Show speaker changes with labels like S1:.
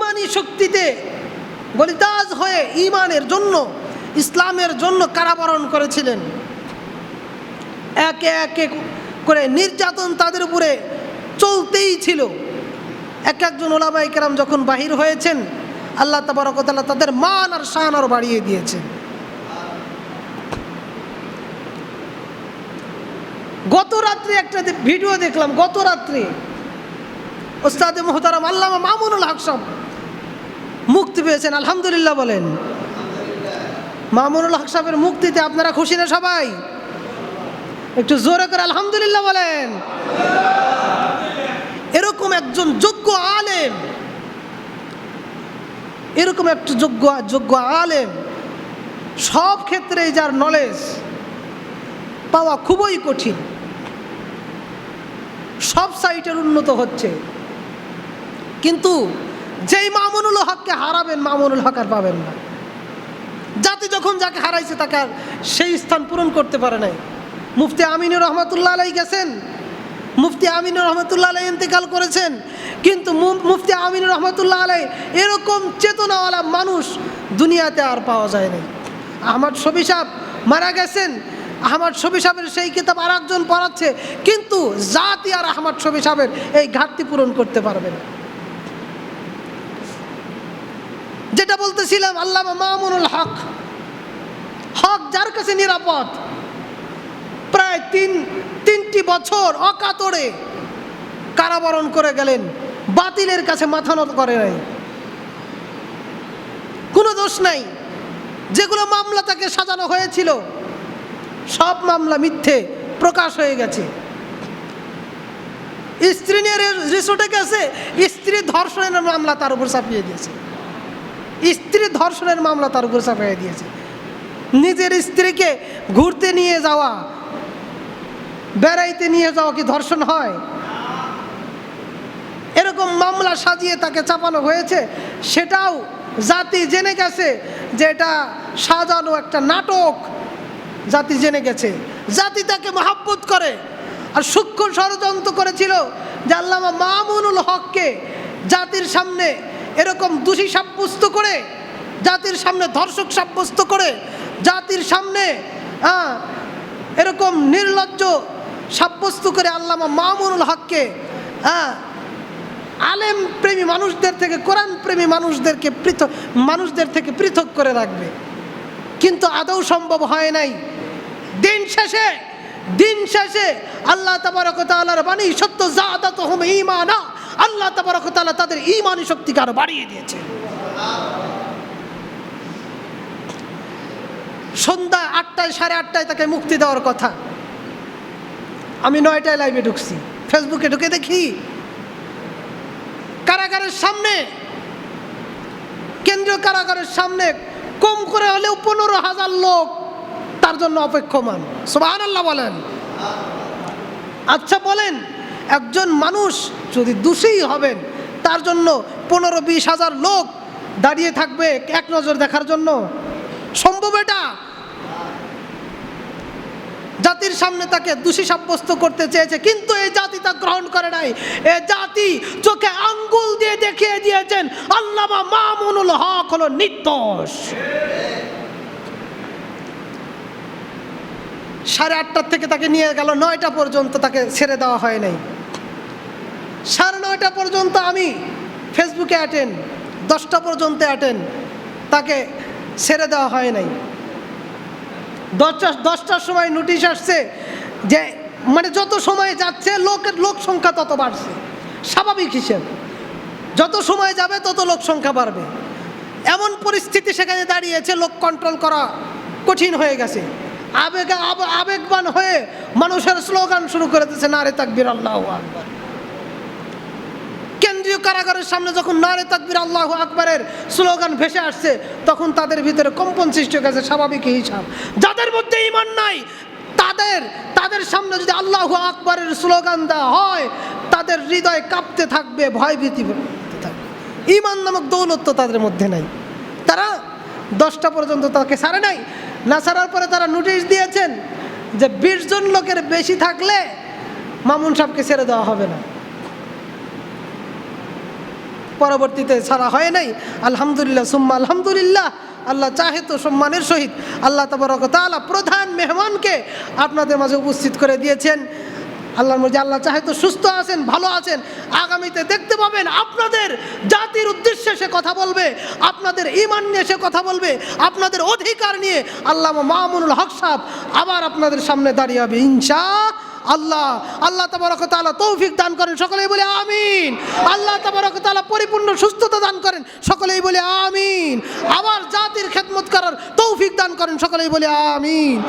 S1: ইমানি শক্তিতে বলিদাজ হয়ে ইমানের জন্য, ইসলামের জন্য কারাবরণ করেছিলেন। একে একে করে নির্যাতন তাদের উপরে চলতেই ছিল। এক একজন ওলামাই কেরাম যখন বাহির হয়েছেন, আল্লাহ তাবারকতাল্লাহ তাদের মান আর শান আর বাড়িয়ে দিয়েছেন। গত রাত্রে একটা ভিডিও দেখলাম, গত রাত্রে। ওস্তাদে মোহতারাম আল্লামা মামুনুল হক সাহেব মুক্তি পেয়েছেন, আলহামদুলিল্লাহ বলেন। মামুনুল হক সাহেবের মুক্তিতে আপনারা খুশি না সবাই? একটু জোরে করে আলহামদুলিল্লাহ বলেন। এরকম একজন যোগ্য আলেম, এরকম একটা যোগ্য যোগ্য আলেম, সব ক্ষেত্রে যার নলেজ পাওয়া খুবই কঠিন। সব সাইটের উন্নত হচ্ছে। কিন্তু যেই মামুনুল হককে হারাবেন, মামুনুল হক আর পাবেন না। জাতি যখন যাকে হারাইছে তাকে আর সেই স্থান পূরণ করতে পারে নাই। মুফতি আমিনুর রহমতুল্লাহ আলাই গেছেন, মুফতি আমিনুর রহমতুল্লাহ আলাই ইন্তেকাল করেছেন, কিন্তু মুফতি আমিনুর রহমতুল্লাহ আলাই এরকম চেতনাওয়ালা মানুষ দুনিয়াতে আর পাওয়া যায় নাই। আহমদ শফি সাহেব মারা গেছেন, আহমদ শফি সাহেবের সেই কিতাব আর একজন পড়াচ্ছে, কিন্তু জাতি আর আহমদ শফি সাহেবের এই ঘাটতি পূরণ করতে পারবে না। যেটা বলতেছিলাম, আল্লামা মামুনুল হক। হক যার কাছে নিরাপদ। প্রায় তিন, তিনটি বছর অকাতরে কারাবরণ করে গেলেন, বাতিলের কাছে মাথা নত করে নাই। কোনো দোষ নাই। যেগুলো মামলা তাকে সাজানো হয়েছিল, সব মামলা মিথ্যে প্রকাশ হয়ে গেছে। স্ত্রী নিয়ে রিসোর্টে গেছে, স্ত্রী ধর্ষণের মামলা তার উপর চাপিয়ে দিয়েছে। স্ত্রী ধর্ষণের মামলা তার উপর চাপিয়ে দিয়েছে। নিজের স্ত্রীকে ঘুরতে নিয়ে যাওয়া, বেড়াইতে নিয়ে যাওয়া কি ধর্ষণ হয়? এরকম মামলা সাজিয়ে তাকে চাপানো হয়েছে। সেটাও জাতি জেনে গেছে যে এটা সাজানো একটা নাটক। জাতি জেনে গেছে। জাতি তাকে মহাব্বত করে। আর সূক্ষ্ম ষড়যন্ত্র করেছিল যে আল্লামা মামুনুল হককে জাতির সামনে এরকম দোষী সাব্যস্ত করে, জাতির সামনে ধর্ষক সাব্যস্ত করে, জাতির সামনে এরকম নির্লজ্জ সাব্যস্ত করে আল্লামা মামুনুল হককে হ্যাঁ আলেম প্রেমী মানুষদের থেকে, কোরআন প্রেমী মানুষদেরকে পৃথক মানুষদের থেকে পৃথক করে রাখবে। কিন্তু আদৌ সম্ভব হয় নাই। দিন শেষে দিন শেষে আল্লাহ তাবারকতালার বাণী, সত্য জাদাত হুম ইমানা আল্লাহ তাবারকতালা তাদের ইমানি শক্তিকে আরও বাড়িয়ে দিয়েছে। সন্ধ্যা আটটায়, সাড়ে আটটায় তাকে মুক্তি দেওয়ার কথা। আমি নয়টায় লাইভে ঢুকছি। ফেসবুকে ঢুকে দেখি, কারাগারের সামনে, কেন্দ্রীয় কারাগারের সামনে কম করে হলেও পনেরো হাজার লোক তার জন্য অপেক্ষমান। সোবাহান আল্লাহ বলেন। আচ্ছা বলেন একজন মানুষ যদি দোষী হবেন, তার জন্য পনেরো বিশ হাজার লোক দাঁড়িয়ে থাকবে এক নজর দেখার জন্য। সম্ভব এটা? জাতির সামনে তাকে দোষী সাব্যস্ত করতে চেয়েছে, কিন্তু এই জাতি তা গ্রহণ করে নাই। এ জাতি চোখে আঙ্গুল দিয়ে দেখিয়ে দিয়েছেন, আল্লামা মামুনুল হক হলো নির্দোষ। সাড়ে আটটার থেকে তাকে নিয়ে গেল, নয়টা পর্যন্ত তাকে ছেড়ে দেওয়া হয় নাই। সাড়ে নয়টা পর্যন্ত আমি ফেসবুকে অ্যাটেন্ড দশটা পর্যন্ত অ্যাটেন্ড তাকে ছেড়ে দেওয়া হয় নাই। দশটা, দশটার সময় নোটিশ আসছে যে মানে যত সময় যাচ্ছে, লোকের, লোক সংখ্যা তত বাড়ছে। স্বাভাবিক হিসেব। যত সময় যাবে, তত লোক সংখ্যা বাড়বে। এমন পরিস্থিতি সেখানে দাঁড়িয়েছে, লোক কন্ট্রোল করা কঠিন হয়ে গেছে। আবেগ, আব- আবেগবান হয়ে মানুষের স্লোগান শুরু করে দিয়েছে, নারে তাকবির, আল্লাহ আকবর। কেন্দ্রীয় কারাগারের সামনে যখন নারে তাকবির আল্লাহ আকবরের স্লোগান ভেসে আসছে, তখন তাদের ভিতরে কম্পন সৃষ্টি গেছে, স্বাভাবিক হিসাব। যাদের মধ্যে ইমান নাই, তাদের তাদের সামনে যদি আল্লাহ আকবরের স্লোগান দেওয়া হয়, তাদের হৃদয় কাঁপতে থাকবে, ভয় ভীতি থাকবে। ইমান নামক দৌলত তো তাদের মধ্যে নাই। তারা দশটা পর্যন্ত তাকে সারে নাই, না সারার পরে তারা নোটিশ দিয়েছেন যে বিশ জন লোকের বেশি থাকলে মামুন সাহেবকে ছেড়ে দেওয়া হবে না। পরবর্তীতে ছাড়া হয় নাই। আলহামদুলিল্লাহ, সুম্মা আলহামদুলিল্লাহ। আল্লাহ চাহে তো সম্মানের সহিত আল্লাহ তবরক তাআলা প্রধান মেহমানকে আপনাদের মাঝে উপস্থিত করে দিয়েছেন। আল্লাহর মধ্যে আল্লাহ চাহে তো সুস্থ আছেন, ভালো আছেন। আগামীতে দেখতে পাবেন আপনাদের জাতির উদ্দেশ্যে সে কথা বলবে, আপনাদের ইমান নিয়ে সে কথা বলবে, আপনাদের অধিকার নিয়ে আল্লাহ মামুনুল হক সাহেব আবার আপনাদের সামনে দাঁড়িয়ে হবে। ইনশা আল্লাহ আল্লাহ তাবারক তাআলা তৌফিক দান করেন। সকলেই বলে আমিন। আল্লাহ তাআলা পরিপূর্ণ সুস্থতা দান করেন। সকলেই বলে আমিন। আবার জাতির খেদমত করার তৌফিক দান করেন। সকলেই বলে আমিন।